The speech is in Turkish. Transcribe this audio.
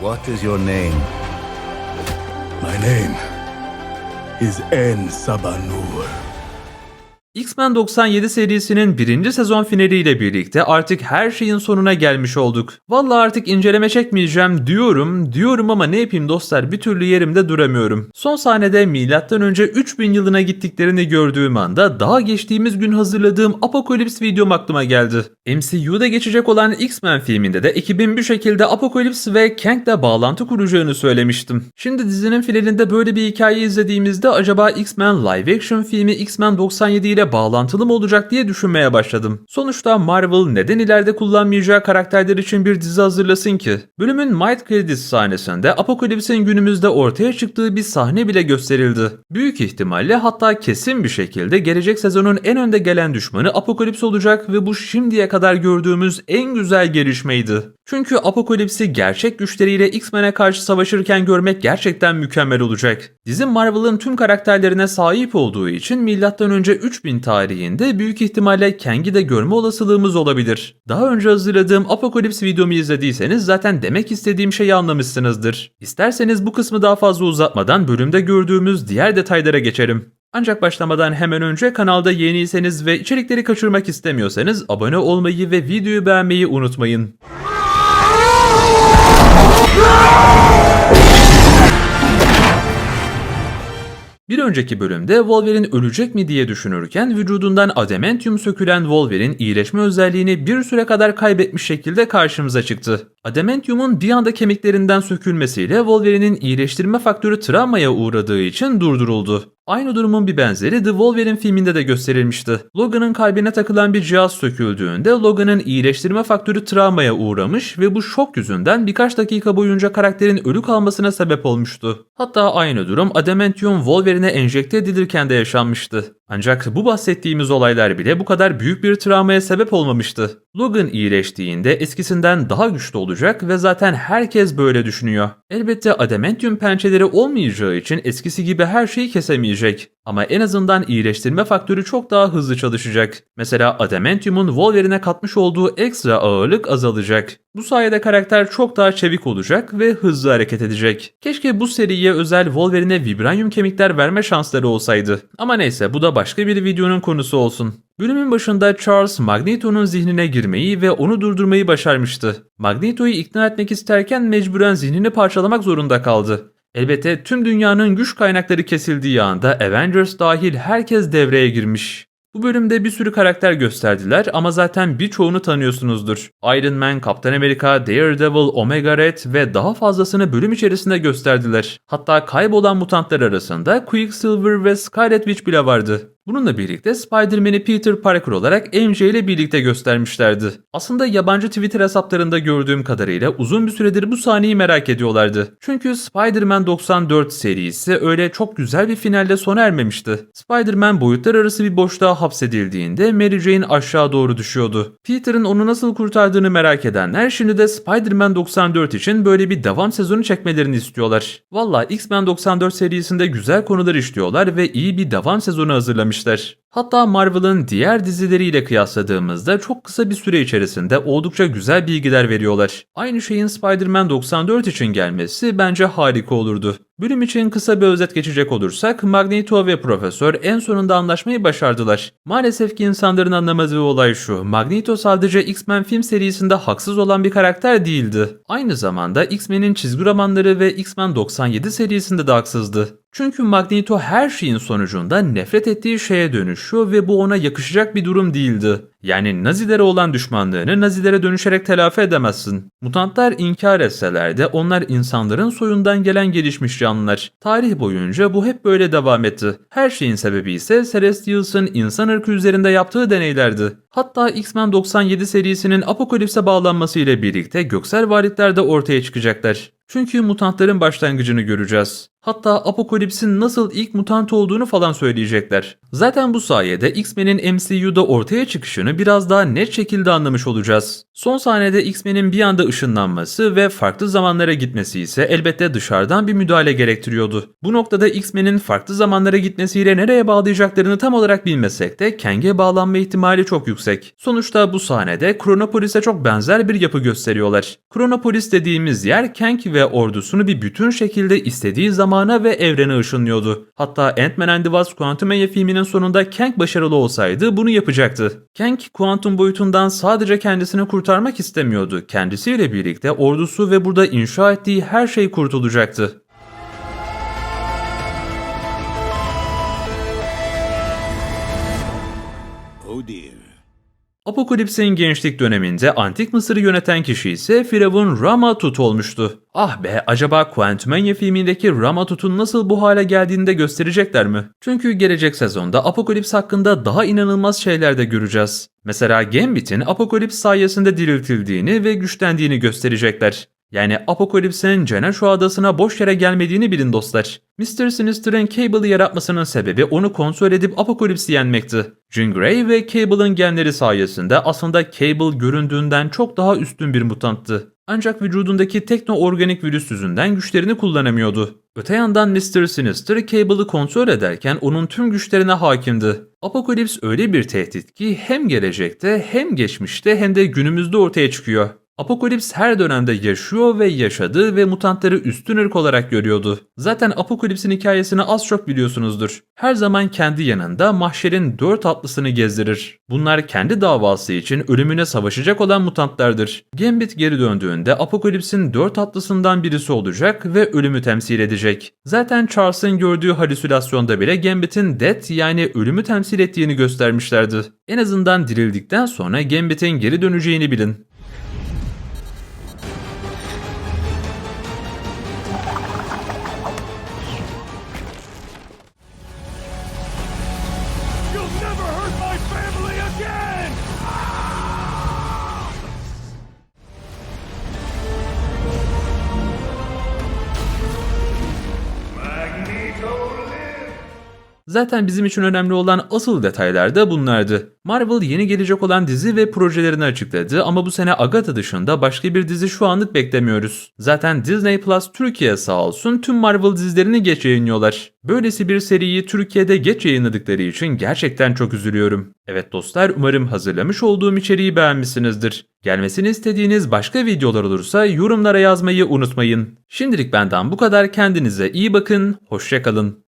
What is your name? My name is En Sabanur. X-Men 97 serisinin birinci sezon finaliyle birlikte artık her şeyin sonuna gelmiş olduk. Vallahi artık inceleme çekmeyeceğim diyorum, diyorum ama ne yapayım dostlar bir türlü yerimde duramıyorum. Son sahnede M.Ö. 3000 yılına gittiklerini gördüğüm anda daha geçtiğimiz gün hazırladığım Apokalips videom aklıma geldi. MCU'da geçecek olan X-Men filminde de ekibin bir şekilde Apokalips ve Kang'le bağlantı kuracağını söylemiştim. Şimdi dizinin finalinde böyle bir hikaye izlediğimizde acaba X-Men live action filmi X-Men 97 ile bağlantılı mı olacak diye düşünmeye başladım. Sonuçta Marvel neden ileride kullanmayacağı karakterler için bir dizi hazırlasın ki? Bölümün Might Credits sahnesinde Apocalypse'in günümüzde ortaya çıktığı bir sahne bile gösterildi. Büyük ihtimalle hatta kesin bir şekilde gelecek sezonun en önde gelen düşmanı Apocalypse olacak ve bu şimdiye kadar gördüğümüz en güzel gelişmeydi. Çünkü Apocalypse'i gerçek güçleriyle X-Men'e karşı savaşırken görmek gerçekten mükemmel olacak. Dizi Marvel'ın tüm karakterlerine sahip olduğu için M.Ö. 3000 tarihinde büyük ihtimalle Kang'i de görme olasılığımız olabilir. Daha önce hazırladığım Apocalypse videomu izlediyseniz zaten demek istediğim şeyi anlamışsınızdır. İsterseniz bu kısmı daha fazla uzatmadan bölümde gördüğümüz diğer detaylara geçelim. Ancak başlamadan hemen önce kanalda yeniyseniz ve içerikleri kaçırmak istemiyorsanız abone olmayı ve videoyu beğenmeyi unutmayın. Bir önceki bölümde Wolverine ölecek mi diye düşünürken vücudundan adamantium sökülen Wolverine iyileşme özelliğini bir süre kadar kaybetmiş şekilde karşımıza çıktı. Adamantium'un bir anda kemiklerinden sökülmesiyle Wolverine'in iyileştirme faktörü travmaya uğradığı için durduruldu. Aynı durumun bir benzeri The Wolverine filminde de gösterilmişti. Logan'ın kalbine takılan bir cihaz söküldüğünde Logan'ın iyileştirme faktörü travmaya uğramış ve bu şok yüzünden birkaç dakika boyunca karakterin ölü kalmasına sebep olmuştu. Hatta aynı durum Adamantium Wolverine'e enjekte edilirken de yaşanmıştı. Ancak bu bahsettiğimiz olaylar bile bu kadar büyük bir travmaya sebep olmamıştı. Logan iyileştiğinde eskisinden daha güçlü olacak ve zaten herkes böyle düşünüyor. Elbette adamantium pençeleri olmayacağı için eskisi gibi her şeyi kesemeyecek. Ama en azından iyileştirme faktörü çok daha hızlı çalışacak. Mesela adamantium'un Wolverine'e katmış olduğu ekstra ağırlık azalacak. Bu sayede karakter çok daha çevik olacak ve hızlı hareket edecek. Keşke bu seriye özel Wolverine'e vibranium kemikler verme şansları olsaydı. Ama neyse bu da başka bir videonun konusu olsun. Bölümün başında Charles Magneto'nun zihnine girmeyi ve onu durdurmayı başarmıştı. Magneto'yu ikna etmek isterken mecburen zihnini parçalamak zorunda kaldı. Elbette tüm dünyanın güç kaynakları kesildiği anda Avengers dahil herkes devreye girmiş. Bu bölümde bir sürü karakter gösterdiler ama zaten birçoğunu tanıyorsunuzdur. Iron Man, Kaptan Amerika, Daredevil, Omega Red ve daha fazlasını bölüm içerisinde gösterdiler. Hatta kaybolan mutantlar arasında Quicksilver ve Scarlet Witch bile vardı. Bununla birlikte Spider-Man'i Peter Parker olarak MJ ile birlikte göstermişlerdi. Aslında yabancı Twitter hesaplarında gördüğüm kadarıyla uzun bir süredir bu sahneyi merak ediyorlardı. Çünkü Spider-Man 94 serisi öyle çok güzel bir finalle sona ermemişti. Spider-Man boyutlar arası bir boşluğa hapsedildiğinde Mary Jane aşağı doğru düşüyordu. Peter'ın onu nasıl kurtardığını merak edenler şimdi de Spider-Man 94 için böyle bir devam sezonu çekmelerini istiyorlar. Valla X-Men 94 serisinde güzel konular işliyorlar ve iyi bir devam sezonu hazırlamışlar. That. Hatta Marvel'ın diğer dizileriyle kıyasladığımızda çok kısa bir süre içerisinde oldukça güzel bilgiler veriyorlar. Aynı şeyin Spider-Man 94 için gelmesi bence harika olurdu. Bölüm için kısa bir özet geçecek olursak Magneto ve Profesör en sonunda anlaşmayı başardılar. Maalesef ki insanların anlamadığı olay şu. Magneto sadece X-Men film serisinde haksız olan bir karakter değildi. Aynı zamanda X-Men'in çizgi romanları ve X-Men 97 serisinde de haksızdı. Çünkü Magneto her şeyin sonucunda nefret ettiği şeye dönüşüyor ve bu ona yakışacak bir durum değildi. Yani Nazilere olan düşmanlığını Nazilere dönüşerek telafi edemezsin. Mutantlar inkar etseler de onlar insanların soyundan gelen gelişmiş canlılar. Tarih boyunca bu hep böyle devam etti. Her şeyin sebebi ise Celestials'ın insan ırkı üzerinde yaptığı deneylerdi. Hatta X-Men 97 serisinin Apokalips'e bağlanması ile birlikte göksel varlıklar da ortaya çıkacaklar. Çünkü mutantların başlangıcını göreceğiz. Hatta Apocalypse'in nasıl ilk mutant olduğunu falan söyleyecekler. Zaten bu sayede X-Men'in MCU'da ortaya çıkışını biraz daha net şekilde anlamış olacağız. Son sahnede X-Men'in bir anda ışınlanması ve farklı zamanlara gitmesi ise elbette dışarıdan bir müdahale gerektiriyordu. Bu noktada X-Men'in farklı zamanlara gitmesiyle nereye bağlayacaklarını tam olarak bilmesek de Kang'e bağlanma ihtimali çok yüksek. Sonuçta bu sahnede Chronopolis'e çok benzer bir yapı gösteriyorlar. Chronopolis dediğimiz yer Kang ve ordusunu bir bütün şekilde istediği zamana ve evrene ışınlıyordu. Hatta Ant-Man and the Wasp Quantumania filminin sonunda Kang başarılı olsaydı bunu yapacaktı. Kang, kuantum boyutundan sadece kendisini kurtarmak istemiyordu. Kendisiyle birlikte ordusu ve burada inşa ettiği her şey kurtulacaktı. Oh dear. Apokalips'in gençlik döneminde Antik Mısır'ı yöneten kişi ise Firavun Rama-Tut olmuştu. Ah be acaba Quantumania filmindeki Rama-Tut'un nasıl bu hale geldiğini de gösterecekler mi? Çünkü gelecek sezonda Apokalips hakkında daha inanılmaz şeyler de göreceğiz. Mesela Gambit'in Apokalips sayesinde diriltildiğini ve güçlendiğini gösterecekler. Yani Apokalips'in Cenesho adasına boş yere gelmediğini bilin dostlar. Mr. Sinister'ın Cable'ı yaratmasının sebebi onu kontrol edip Apokalips'i yenmekti. Jean Grey ve Cable'ın genleri sayesinde aslında Cable göründüğünden çok daha üstün bir mutanttı. Ancak vücudundaki tekno-organik virüs yüzünden güçlerini kullanamıyordu. Öte yandan Mr. Sinister Cable'ı kontrol ederken onun tüm güçlerine hakimdi. Apokalips öyle bir tehdit ki hem gelecekte hem geçmişte hem de günümüzde ortaya çıkıyor. Apokalips her dönemde yaşıyor ve yaşadı ve mutantları üstün ırk olarak görüyordu. Zaten Apokalips'in hikayesini az çok biliyorsunuzdur. Her zaman kendi yanında mahşerin dört atlısını gezdirir. Bunlar kendi davası için ölümüne savaşacak olan mutantlardır. Gambit geri döndüğünde Apokalips'in dört atlısından birisi olacak ve ölümü temsil edecek. Zaten Charles'ın gördüğü halüsinasyonda bile Gambit'in death yani ölümü temsil ettiğini göstermişlerdi. En azından dirildikten sonra Gambit'in geri döneceğini bilin. Zaten bizim için önemli olan asıl detaylar da bunlardı. Marvel yeni gelecek olan dizi ve projelerini açıkladı ama bu sene Agatha dışında başka bir dizi şu anlık beklemiyoruz. Zaten Disney Plus Türkiye sağ olsun tüm Marvel dizilerini geç yayınlıyorlar. Böylesi bir seriyi Türkiye'de geç yayınladıkları için gerçekten çok üzülüyorum. Evet dostlar umarım hazırlamış olduğum içeriği beğenmişsinizdir. Gelmesini istediğiniz başka videolar olursa yorumlara yazmayı unutmayın. Şimdilik benden bu kadar kendinize iyi bakın, hoşçakalın.